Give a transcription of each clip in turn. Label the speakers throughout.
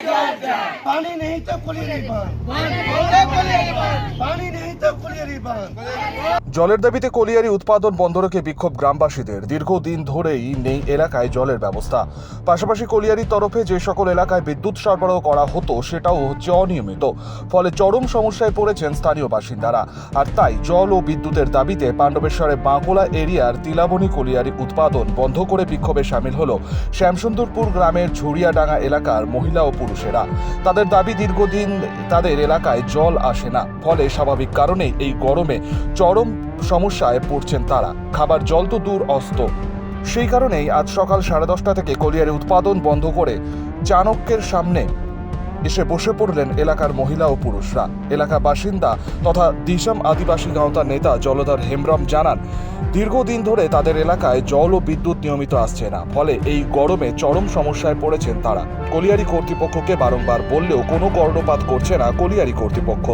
Speaker 1: पानी नहीं तो कुलियरी बाँध पानी नहीं तो कुलियरी बाँध
Speaker 2: জলের দাবিতে কলিয়ারি উৎপাদন বন্ধ রেখে বিক্ষোভ গ্রামবাসীদের। দীর্ঘদিন ধরেই নেই এলাকায় জলের ব্যবস্থা। পাশাপাশি কলিয়ারির তরফে যে সকল এলাকায় বিদ্যুৎ সরবরাহ করা হতো, সেটাও হচ্ছে অনিয়মিত। ফলে চরম সমস্যায় পড়েছেন স্থানীয় বাসিন্দারা। আর তাই জল ও বিদ্যুতের দাবিতে পাণ্ডবেশ্বরের বাঁকুড়া এরিয়ার তিলাবনী কলিয়ারি উৎপাদন বন্ধ করে বিক্ষোভে সামিল হলো শ্যামসুন্দরপুর গ্রামের ঝুড়িয়াডাঙ্গা এলাকার মহিলা ও পুরুষেরা। তাদের দাবি, দীর্ঘদিন তাদের এলাকায় জল আসে না। ফলে স্বাভাবিক কারণে এই গরমে চরম সমস্যায় পড়ছেন তারা। খাবার জল তো দূর অস্ত। সেই কারণেই আজ সকাল সাড়ে দশটা থেকে কলিয়ারি উৎপাদন বন্ধ করে চাণক্যের সামনে এসে বসে পড়লেন এলাকার মহিলা ও পুরুষরা। এলাকা বাসিন্দা তথা দিশাম আদিবাসী গাঁওতার নেতা জলধর হেমব্রম জানান, দীর্ঘদিন ধরে তাদের এলাকায় জল ও বিদ্যুৎ নিয়মিত আসছে না, ফলে এই গরমে চরম সমস্যায় পড়েছেন তারা। কলিয়ারি কর্তৃপক্ষকে বারংবার বললেও কোনো কর্ণপাত করছে না কলিয়ারি কর্তৃপক্ষ।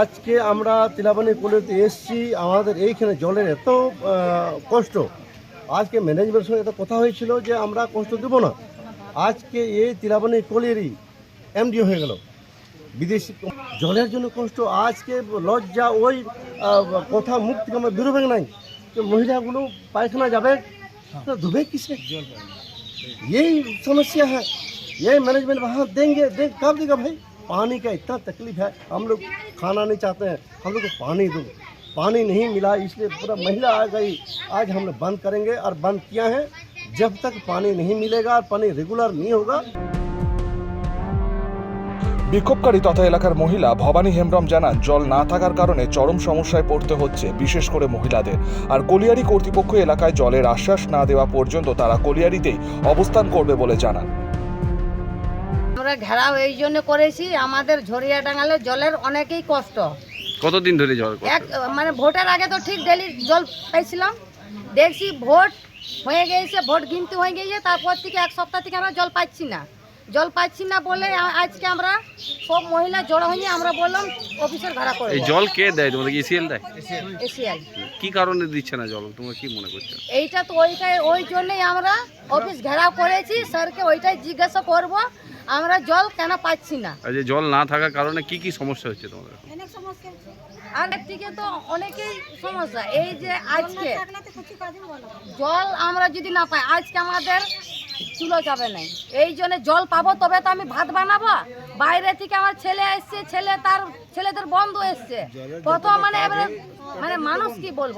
Speaker 1: আজকে আমরা তিলাবানি কলেজে এসছি আমাদের এইখানে জলের এত আহ, কষ্ট আজকে ম্যানেজমেন্টের সঙ্গে এত কথা হয়েছিল যে আমরা কষ্ট দেবো না আজকে এই তিলাবানি কলেরই এমডি হয়ে গেল বিদেশি জলের জন্য কষ্ট আজকে লজ্জা ওই আহ, কথা মুখ থেকে আমরা বেরোবে নাই যে মহিলাগুলো পায়খানা যাবে तो धुबे किसे यही समस्या है यही मैनेजमेंट वहाँ देंगे दे कब देगा भाई पानी का इतना तकलीफ है हम लोग खाना नहीं चाहते हैं हम लोग को पानी दो पानी नहीं मिला इसलिए पूरा महिला आ गई आज हम लोग बंद करेंगे और बंद किया है जब तक पानी नहीं मिलेगा और पानी रेगुलर नहीं होगा
Speaker 2: বিক্ষোভকারী তথা এলাকার মহিলা ভবানী হেমব্রম জানান জল না থাকার কারণে চরম সমস্যায় পড়তে হচ্ছে বিশেষ করে মহিলাদের আর কলিয়ারি কর্তৃপক্ষ এলাকায় জলের আশ্বাস না দেওয়া পর্যন্ত তারা কলিয়ারিতেই অবস্থান করবে বলে জানান
Speaker 3: আমরা ঘেরাও এই জন্য করেছি আমাদের ঝরিয়া ডাঙালে জলের অনেকই কষ্ট।
Speaker 4: কতদিন ধরে জল
Speaker 3: এক মানে ভোটের আগে তো ঠিক ডেলি জল পাইছিলাম। দেখছি ভোট হয়ে গিয়েছে ভোট গিনতে হয়ে গিয়েছে তারপর থেকে এক সপ্তাহ থেকে আমরা জল পাচ্ছি না। জল পাচ্ছি না বলে আজকে আমরা সব মহিলা জড়ো হয়ে আমরা বললাম অফিসের ভাড়া করে।
Speaker 4: এই জল কে দেয় তোমাদের ইসিএল দেয়?
Speaker 3: এসিআই
Speaker 4: কি কারণে দিচ্ছে না জল? তোমরা কি মনে করছ?
Speaker 3: এইটা তো ওইটাই ওই জন্যই আমরা অফিস ঘেরাও করেছি স্যারকে ওইটাই জিজ্ঞাসা করব আমরা জল কেন পাচ্ছি না?
Speaker 4: আর যে জল না থাকার কারণে কি কি সমস্যা হচ্ছে তোমাদের?
Speaker 3: আর থেকে তো অনেকেই সমস্যা। এই যে আজকে জল আমরা যদি না পাই আজকে আমাদের চুলো যাবে নাই। এই জন্য জল পাবো তবে তো আমি ভাত বানাবো। বাইরে থেকে আমার ছেলে এসছে ছেলে তার ছেলেদের বন্ধু এসছে। কত মানে এবারে মানে মানুষ কি বলব?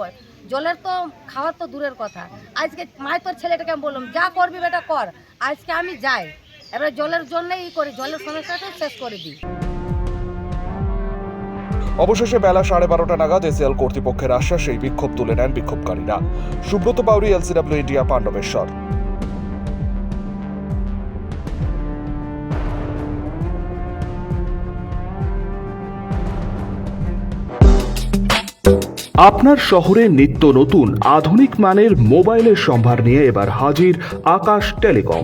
Speaker 3: জলের তো খাওয়ার তো দূরের কথা। আজকে মায় তোর ছেলেটাকে আমি বললাম যা করবি বেটা কর। আজকে আমি যাই। এবারে জলের জন্যই ই করি জলের সমস্যাটা শেষ করে দিই।
Speaker 2: অবশেষে বেলা সাড়ে বারোটা নাগাদ এসএল কর্তৃপক্ষের আশ্বাসেই বিক্ষোভ তুলে নেন বিক্ষোভকারীরা। Subrata Bauri LCW India Pandabeswar.
Speaker 5: আপনার শহরে নিত্য নতুন আধুনিক মানের মোবাইলের সম্ভার নিয়ে এবার হাজির আকাশ টেলিকম।